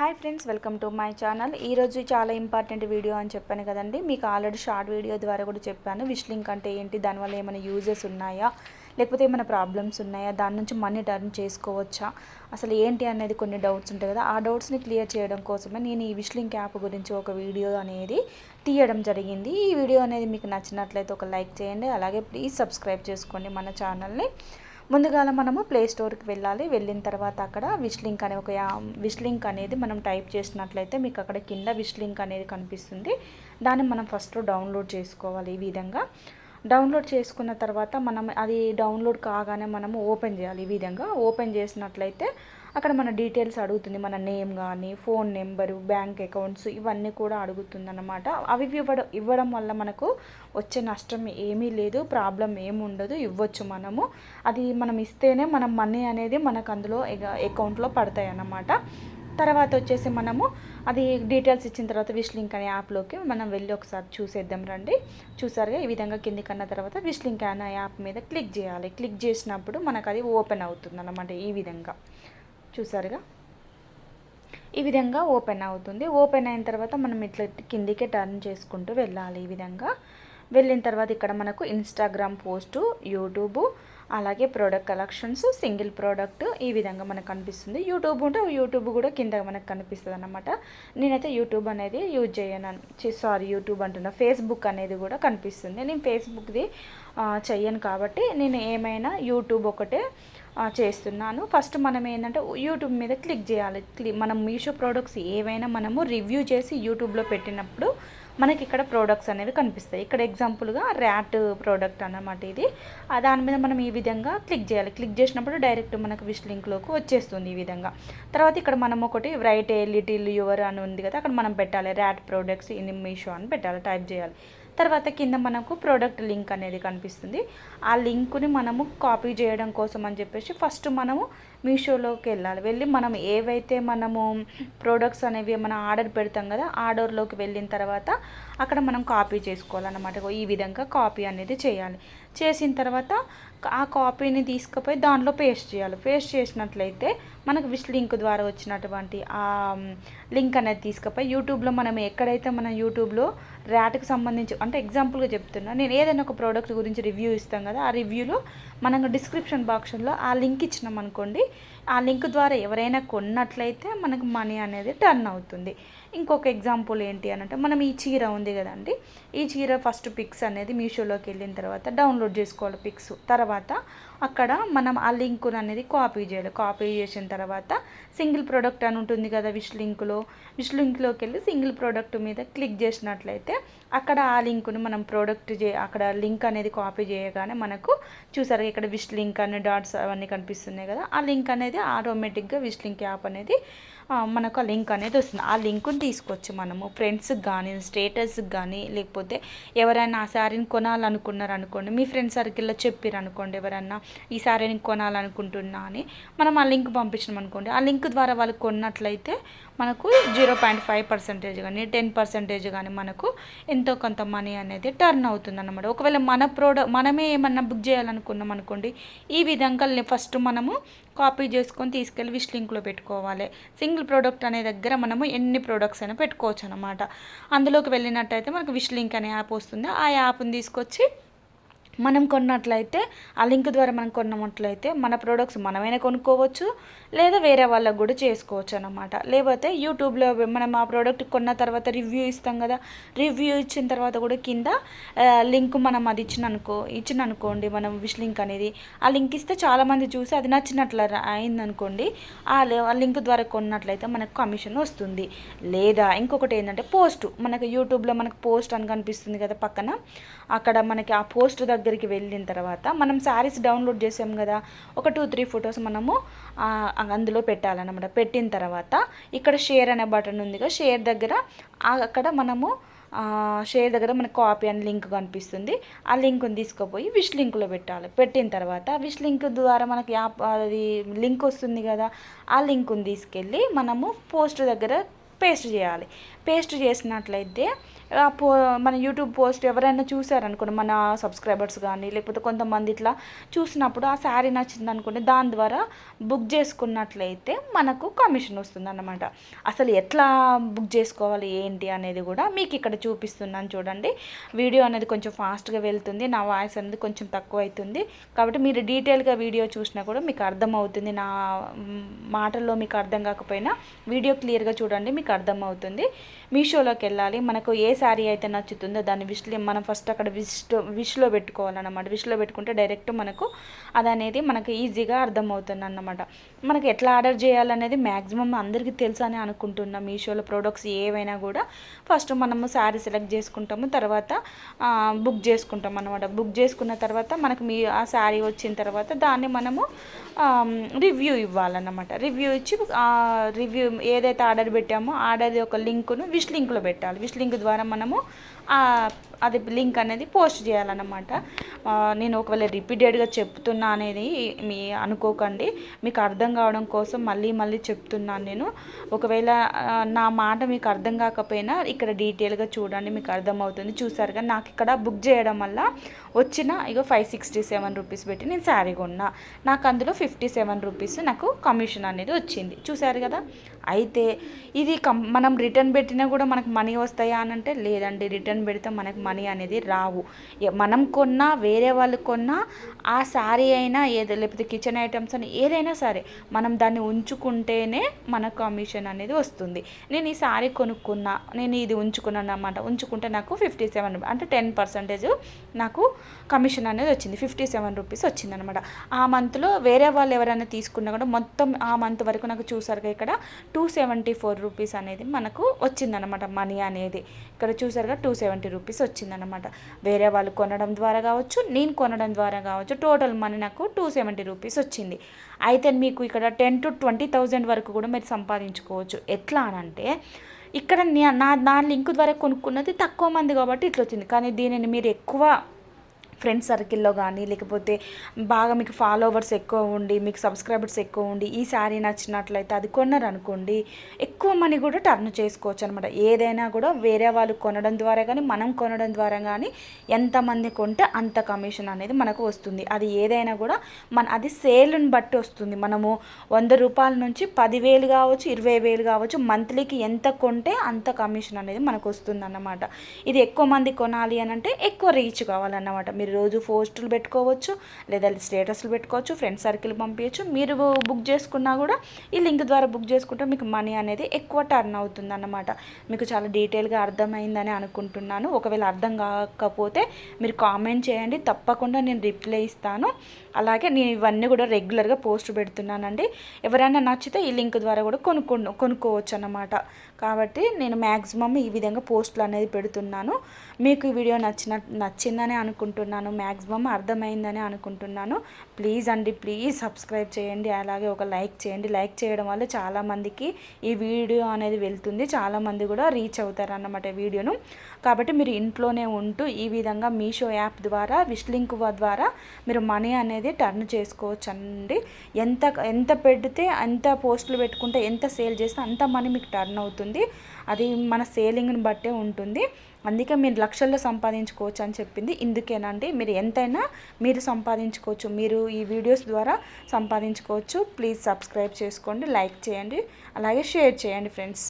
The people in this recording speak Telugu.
Hi friends welcome to my channel. ఈరోజు చాలా ఇంపార్టెంట్ వీడియో అని చెప్పాను కదండి. మీకు ఆల్రెడీ షార్ట్ వీడియో ద్వారా కూడా చెప్పాను. విష్లింక్ అంటే ఏంటి? దానివల్ల ఏమైనా యూజెస్ ఉన్నాయా? లేకపోతే ఏమైనా ప్రాబ్లమ్స్ ఉన్నాయా? దాని నుంచి మనీ టర్న్ చేసుకోవచ్చా? అసలు ఏంటి అనేది కొన్ని డౌట్స్ ఉంటాయి కదా. ఆ డౌట్స్ని క్లియర్ చేయడం కోసమే నేను ఈ విష్లింక్ యాప్ గురించి ఒక వీడియో అనేది తీయడం జరిగింది. ఈ వీడియో అనేది మీకు నచ్చినట్లయితే ఒక లైక్ చేయండి. అలాగే ప్లీజ్ సబ్స్క్రైబ్ చేసుకోండి మన ఛానల్ని. ముందుగా మనము ప్లే స్టోర్కి వెళ్ళాలి. వెళ్ళిన తర్వాత అక్కడ విష్ లింక్ అనే ఒక విష్ లింక్ అనేది మనం టైప్ చేసినట్లయితే మీకు అక్కడ కింద విష్ లింక్ అనేది కనిపిస్తుంది. దాన్ని మనం ఫస్ట్ డౌన్లోడ్ చేసుకోవాలి ఈ విధంగా. డౌన్లోడ్ చేసుకున్న తర్వాత మనం అది డౌన్లోడ్ కాగానే మనము ఓపెన్ చేయాలి ఈ విధంగా. ఓపెన్ చేసినట్లయితే అక్కడ మన డీటెయిల్స్ అడుగుతుంది మన నేమ్ కానీ ఫోన్ నెంబరు బ్యాంక్ అకౌంట్స్ ఇవన్నీ కూడా అడుగుతుంది అవి ఇవ్వడం ఇవ్వడం వల్ల మనకు వచ్చే నష్టం ఏమీ లేదు ప్రాబ్లం ఏమి ఉండదు ఇవ్వచ్చు మనము. అది మనం ఇస్తేనే మనం మనీ అనేది మనకు అందులో అకౌంట్లో పడతాయి అన్నమాట తర్వాత వచ్చేసి మనము అది డీటెయిల్స్ ఇచ్చిన తర్వాత విష్ లింక్ అనే యాప్లోకి మనం వెళ్ళి ఒకసారి చూసేద్దాం రండి. చూసారుగా ఈ విధంగా కిందికి అన్న తర్వాత విష్ లింక్ అనే యాప్ మీద క్లిక్ చేయాలి. క్లిక్ చేసినప్పుడు మనకు అది ఓపెన్ అవుతుంది అన్నమాట ఈ విధంగా. చూసారుగా? ఈ విధంగా ఓపెన్ అవుతుంది. ఓపెన్ అయిన తర్వాత మనం ఇట్లా కిందికే టర్న్ చేసుకుంటూ వెళ్ళాలి ఈ విధంగా. వెళ్ళిన తర్వాత ఇక్కడ మనకు ఇన్స్టాగ్రామ్ పోస్టు యూట్యూబ్ అలాగే ప్రోడక్ట్ కలెక్షన్స్ సింగిల్ ప్రోడక్ట్ ఈ విధంగా మనకు కనిపిస్తుంది. యూట్యూబ్ ఉంటే యూట్యూబ్ కూడా కింద మనకు కనిపిస్తుంది అనమాట నేనైతే యూట్యూబ్ అనేది యూజ్ చేయను. సారీ యూట్యూబ్ అంటున్నా. ఫేస్బుక్ అనేది కూడా కనిపిస్తుంది. నేను ఫేస్బుక్ది చెయ్యను కాబట్టి నేను ఏమైనా యూట్యూబ్ ఒకటే చేస్తున్నాను. ఫస్ట్ మనం ఏంటంటే యూట్యూబ్ మీద క్లిక్ చేయాలి. క్లి మనం మీషో ప్రోడక్ట్స్ ఏవైనా మనము రివ్యూ చేసి యూట్యూబ్లో పెట్టినప్పుడు మనకి ఇక్కడ ప్రోడక్ట్స్ అనేవి కనిపిస్తాయి. ఇక్కడ ఎగ్జాంపుల్గా ర్యాట్ ప్రోడక్ట్ అన్నమాట ఇది. దాని మీద మనం ఈ విధంగా క్లిక్ చేయాలి. క్లిక్ చేసినప్పుడు డైరెక్ట్ మనకు విష్ లింక్లోకి వచ్చేస్తుంది ఈ విధంగా. తర్వాత ఇక్కడ మనం ఒకటి రైట్ ఏ లిటిల్ యువర్ అని ఉంది కదా అక్కడ మనం పెట్టాలి. ర్యాట్ ప్రోడక్ట్స్ ఇన్ మీషో అని పెట్టాలి టైప్ చేయాలి. తర్వాత కింద మనకు ప్రోడక్ట్ లింక్ అనేది కనిపిస్తుంది. ఆ లింక్ని మనము కాపీ చేయడం కోసం అని చెప్పేసి ఫస్ట్ మనము మీషోలోకి వెళ్ళాలి. వెళ్ళి మనం ఏవైతే మనము ప్రోడక్ట్స్ అనేవి మనం ఆర్డర్ పెడతాం కదా ఆర్డర్లోకి వెళ్ళిన తర్వాత అక్కడ మనం కాపీ చేసుకోవాలన్నమాట. ఈ విధంగా కాపీ అనేది చేయాలి. చేసిన తర్వాత ఆ కాపీని తీసుకుపోయి దాంట్లో పేస్ట్ చేయాలి. పేస్ట్ చేసినట్లయితే మనకు విష్ లింక్ ద్వారా వచ్చినటువంటి ఆ లింక్ అనేది తీసుకుపోయి యూట్యూబ్లో మనం ఎక్కడైతే మనం యూట్యూబ్లో ర్యాట్కి సంబంధించి అంటే ఎగ్జాంపుల్గా చెప్తున్నా నేను ఏదైనా ఒక ప్రోడక్ట్ గురించి రివ్యూ ఇస్తాం కదా ఆ రివ్యూలో మనం డిస్క్రిప్షన్ బాక్స్లో ఆ లింక్ ఇచ్చినాం అనుకోండి ఆ లింక్ ద్వారా ఎవరైనా కొన్నట్లయితే మనకు మనీ అనేది టర్న్ అవుతుంది. ఇంకొక ఎగ్జాంపుల్ ఏంటి అని అంటే మనం ఈ చీర ఉంది కదండి ఈ చీర ఫస్ట్ పిక్స్ అనేది మీషోలోకి వెళ్ళిన తర్వాత డౌన్లోడ్ చేసుకోవాలి పిక్స్. తర్వాత అక్కడ మనం ఆ లింక్ అనేది కాపీ చేయాలి. కాపీ చేసిన తర్వాత సింగిల్ ప్రోడక్ట్ అని ఉంటుంది కదా విష్ లింక్లో. విష్ లింక్లోకి వెళ్ళి సింగిల్ ప్రోడక్ట్ మీద క్లిక్ చేసినట్లయితే అక్కడ ఆ లింకును మనం ప్రోడక్ట్ చే అక్కడ లింక్ అనేది కాపీ చేయగానే మనకు చూసారు ఇక్కడ విష్ లింక్ అనే డాట్స్ అవన్నీ కనిపిస్తున్నాయి కదా ఆ లింక్ అనేది ఆటోమేటిక్గా విష్ లింక్ యాప్ అనేది మనకు ఆ లింక్ అనేది వస్తుంది. ఆ లింకుని తీసుకోవచ్చు మనము. ఫ్రెండ్స్కి కానీ స్టేటస్కి కానీ లేకపోతే ఎవరైనా ఆ శారీని కొనాలనుకున్నారు అనుకోండి మీ ఫ్రెండ్స్ సర్కిల్లో చెప్పారు అనుకోండి ఎవరైనా ఈ శారీని కొనాలనుకుంటున్నా అని మనం ఆ లింక్ పంపించినాం అనుకోండి. ఆ లింక్ ద్వారా వాళ్ళు కొన్నట్లయితే మనకు జీరో పాయింట్ ఫైవ్ పర్సెంటేజ్ కానీ టెన్ పర్సెంటేజ్ కానీ మనకు ఎంతో కొంత మనీ అనేది టర్న్ అవుతుంది అనమాట ఒకవేళ మన ప్రోడక్ట్ మనమే ఏమన్నా బుక్ చేయాలనుకున్నాం అనుకోండి ఈ విధంగా ఫస్ట్ మనము కాపీ చేసుకొని తీసుకెళ్ళి విష్ లింక్లో పెట్టుకోవాలి. సింగిల్ ప్రోడక్ట్ అనే దగ్గర మనము ఎన్ని ప్రోడక్ట్స్ అయినా పెట్టుకోవచ్చు అనమాట అందులోకి వెళ్ళినట్టయితే మనకు విష్ లింక్ అనే యాప్ వస్తుంది. ఆ యాప్ని తీసుకొచ్చి మనం కొన్నట్లయితే ఆ లింక్ ద్వారా మనం కొన్నట్లయితే మన ప్రోడక్ట్స్ మనమైనా కొనుక్కోవచ్చు లేదా వేరే వాళ్ళకు కూడా చేసుకోవచ్చు అనమాట లేకపోతే యూట్యూబ్లో మనం ఆ ప్రోడక్ట్ కొన్న తర్వాత రివ్యూ ఇస్తాం కదా రివ్యూ ఇచ్చిన తర్వాత కూడా కింద లింక్ మనం అది ఇచ్చిన అనుకో ఇచ్చిన అనుకోండి మనం విష్ లింక్ అనేది ఆ లింక్ ఇస్తే చాలామంది చూసి అది నచ్చినట్లు అయిందనుకోండి ఆ లింక్ ద్వారా కొన్నట్లయితే మనకు కమిషన్ వస్తుంది. లేదా ఇంకొకటి ఏంటంటే పోస్ట్ మనకు యూట్యూబ్లో మనకు పోస్ట్ అని కనిపిస్తుంది కదా పక్కన అక్కడ మనకి ఆ పోస్ట్ దగ్గర దగ్గరికి వెళ్ళిన తర్వాత మనం శారీస్ డౌన్లోడ్ చేసాం కదా ఒక టూ త్రీ ఫొటోస్ మనము అందులో పెట్టాలన్నమాట. పెట్టిన తర్వాత ఇక్కడ షేర్ అనే బటన్ ఉంది కదా షేర్ దగ్గర అక్కడ మనము షేర్ దగ్గర మనకు కాపీ అని లింక్ కనిపిస్తుంది. ఆ లింక్ని తీసుకుపోయి విష్ లింక్లో పెట్టాలి. పెట్టిన తర్వాత విష్ లింక్ ద్వారా మనకి యాప్ అది లింక్ వస్తుంది కదా ఆ లింక్ని తీసుకెళ్ళి మనము పోస్ట్ దగ్గర పేస్ట్ చేయాలి. పేస్ట్ చేసినట్లయితే పో మన యూట్యూబ్ పోస్ట్ ఎవరైనా చూసారనుకోండి మన సబ్స్క్రైబర్స్ కానీ లేకపోతే కొంతమంది ఇట్లా చూసినప్పుడు ఆ శారీ నచ్చింది అనుకోండి దాని ద్వారా బుక్ చేసుకున్నట్లయితే మనకు కమిషన్ వస్తుంది అన్నమాట అసలు ఎట్లా బుక్ చేసుకోవాలి ఏంటి అనేది కూడా మీకు ఇక్కడ చూపిస్తున్నాను చూడండి. వీడియో అనేది కొంచెం ఫాస్ట్గా వెళ్తుంది నా వాయిస్ అనేది కొంచెం తక్కువ అవుతుంది కాబట్టి మీరు డీటెయిల్గా వీడియో చూసినా కూడా మీకు అర్థమవుతుంది నా మాటల్లో మీకు అర్థం కాకపోయినా వీడియో క్లియర్గా చూడండి మీకు అర్థమవుతుంది. మీషోలోకి వెళ్ళాలి. మనకు ఏ శారీ అయితే నచ్చుతుందో దాన్ని విష్లో మనం ఫస్ట్ అక్కడ విష్ విష్లో పెట్టుకోవాలన్నమాట. విష్లో పెట్టుకుంటే డైరెక్ట్ మనకు అది అనేది మనకు ఈజీగా అర్థమవుతుంది అన్నమాట మనకి ఎట్లా ఆర్డర్ చేయాలనేది మ్యాక్సిమం అందరికీ తెలుసు అని అనుకుంటున్నాం. మీషోలో ప్రోడక్ట్స్ ఏవైనా కూడా ఫస్ట్ మనము శారీ సెలెక్ట్ చేసుకుంటాము. తర్వాత బుక్ చేసుకుంటాం అనమాట బుక్ చేసుకున్న తర్వాత మనకు మీ ఆ శారీ వచ్చిన తర్వాత దాన్ని మనము రివ్యూ ఇవ్వాలన్నమాట. రివ్యూ ఇచ్చి రివ్యూ ఏదైతే ఆర్డర్ పెట్టామో ఆర్డర్ యొక్క లింకును విష్ లింక్లో పెట్టాలి. విష్ లింక్ ద్వారా మనము అది లింక్ అనేది పోస్ట్ చేయాలన్నమాట. నేను ఒకవేళ రిపీటెడ్గా చెప్తున్నా అనేది మీ అనుకోకండి. మీకు అర్థం కావడం కోసం మళ్ళీ మళ్ళీ చెప్తున్నాను నేను. ఒకవేళ నా మాట మీకు అర్థం కాకపోయినా ఇక్కడ డీటెయిల్గా చూడండి మీకు అర్థమవుతుంది. చూసారుగా నాకు ఇక్కడ బుక్ చేయడం వల్ల వచ్చిన ఇక ఫైవ్ సిక్స్టీ సెవెన్ రూపీస్ పెట్టి నేను శారీ కొన్నా. నాకు అందులో ఫిఫ్టీ సెవెన్ రూపీస్ నాకు కమిషన్ అనేది వచ్చింది. చూసారు కదా అయితే ఇది కం మనం రిటర్న్ పెట్టినా కూడా మనకు మనీ వస్తాయా అని అంటే లేదండి. రిటర్న్ పెడితే మనకు మనీ అనేది రావు. మనం కొన్నా వేరే వాళ్ళు కొన్నా ఆ శారీ అయినా ఏదో లేకపోతే కిచెన్ ఐటమ్స్ అని ఏదైనా సరే మనం దాన్ని ఉంచుకుంటేనే మనకు కమిషన్ అనేది వస్తుంది. నేను ఈ శారీ కొనుక్కున్నా నేను ఇది ఉంచుకున్నాను అనమాట ఉంచుకుంటే నాకు ఫిఫ్టీ సెవెన్ అంటే టెన్ పర్సెంటేజ్ నాకు కమిషన్ అనేది వచ్చింది. ఫిఫ్టీ సెవెన్ రూపీస్ వచ్చింది అనమాట ఆ మంత్లో వేరే వాళ్ళు ఎవరైనా తీసుకున్నా కూడా మొత్తం ఆ మంత్ వరకు నాకు చూసారుగా ఇక్కడ టూ సెవెంటీ ఫోర్ రూపీస్ అనేది మనకు వచ్చిందనమాట మనీ అనేది. ఇక్కడ చూసారుగా టూ సెవెంటీ రూపీస్ వచ్చిందనమాట వేరే వాళ్ళు కొనడం ద్వారా కావచ్చు నేను కొనడం ద్వారా కావచ్చు టోటల్ మనీ నాకు టూ సెవెంటీ రూపీస్ వచ్చింది. అయితే మీకు ఇక్కడ టెన్ టు ట్వంటీ థౌజండ్ వరకు కూడా మీరు సంపాదించుకోవచ్చు. ఎట్లా అనంటే ఇక్కడ నా నా లింక్ ద్వారా కొనుక్కున్నది తక్కువ మంది కాబట్టి ఇట్లా వచ్చింది. కానీ దీనిని మీరు ఎక్కువ ఫ్రెండ్స్ సర్కిల్లో కానీ లేకపోతే బాగా మీకు ఫాలోవర్స్ ఎక్కువ ఉండి మీకు సబ్స్క్రైబర్స్ ఎక్కువ ఉండి ఈ శారీ నచ్చినట్లయితే అది కొన్నారనుకోండి ఎక్కువ మనీ కూడా టర్న్ చేసుకోవచ్చు అనమాట ఏదైనా కూడా వేరే వాళ్ళు కొనడం ద్వారా కానీ మనం కొనడం ద్వారా కానీ ఎంతమంది కొంటే అంత కమిషన్ అనేది మనకు వస్తుంది. అది ఏదైనా కూడా మన అది సేల్ని బట్టి వస్తుంది. మనము వంద రూపాయల నుంచి పదివేలు కావచ్చు ఇరవై వేలు కావచ్చు మంత్లీకి ఎంత కొంటే అంత కమిషన్ అనేది మనకు వస్తుంది అన్నమాట ఇది ఎక్కువ మంది కొనాలి అని అంటే ఎక్కువ రీచ్ కావాలన్నమాట. మీరు మీరు రోజు పోస్టులు పెట్టుకోవచ్చు లేదా స్టేటస్లు పెట్టుకోవచ్చు ఫ్రెండ్ సర్కిల్ పంపించచ్చు. మీరు బుక్ చేసుకున్నా కూడా ఈ లింక్ ద్వారా బుక్ చేసుకుంటే మీకు మనీ అనేది ఎక్కువ టర్న్ అవుతుంది అన్నమాట మీకు చాలా డీటెయిల్గా అర్థమైందని అనుకుంటున్నాను. ఒకవేళ అర్థం కాకపోతే మీరు కామెంట్ చేయండి. తప్పకుండా నేను రిప్లై ఇస్తాను. అలాగే నేను ఇవన్నీ కూడా రెగ్యులర్గా పోస్ట్ పెడుతున్నానండి. ఎవరైనా నచ్చితే ఈ లింక్ ద్వారా కూడా కొనుక్కో కొనుక్కోవచ్చు అన్నమాట కాబట్టి నేను మ్యాక్సిమం ఈ విధంగా పోస్టులు అనేది పెడుతున్నాను. మీకు ఈ వీడియో నచ్చిన నచ్చిందని అనుకుంటున్నాను. మ్యాక్సిమం అర్థమైందని అనుకుంటున్నాను. ప్లీజ్ అండి ప్లీజ్ సబ్స్క్రైబ్ చేయండి. అలాగే ఒక లైక్ చేయండి. లైక్ చేయడం వల్ల చాలామందికి ఈ వీడియో అనేది వెళ్తుంది. చాలామంది కూడా రీచ్ అవుతారు అన్నమాట వీడియోను. కాబట్టి మీరు ఇంట్లోనే ఉంటూ ఈ విధంగా మీషో యాప్ ద్వారా విష్ లింక్ ద్వారా మీరు మనీ అనేది టర్న్ చేసుకోవచ్చు అండి ఎంత ఎంత పెడితే అంత పోస్టులు పెట్టుకుంటే ఎంత సేల్ చేస్తే అంత మనీ మీకు టర్న్ అవుతుంది. అది మన సేలింగ్ని బట్టే ఉంటుంది. అందుకే మీరు లక్షల్లో సంపాదించుకోవచ్చు అని చెప్పింది. ఇందుకేనండి మీరు ఎంతైనా మీరు సంపాదించుకోవచ్చు. మీరు ఈ వీడియోస్ ద్వారా సంపాదించుకోవచ్చు. ప్లీజ్ సబ్స్క్రైబ్ చేసుకోండి లైక్ చేయండి అలాగే షేర్ చేయండి ఫ్రెండ్స్.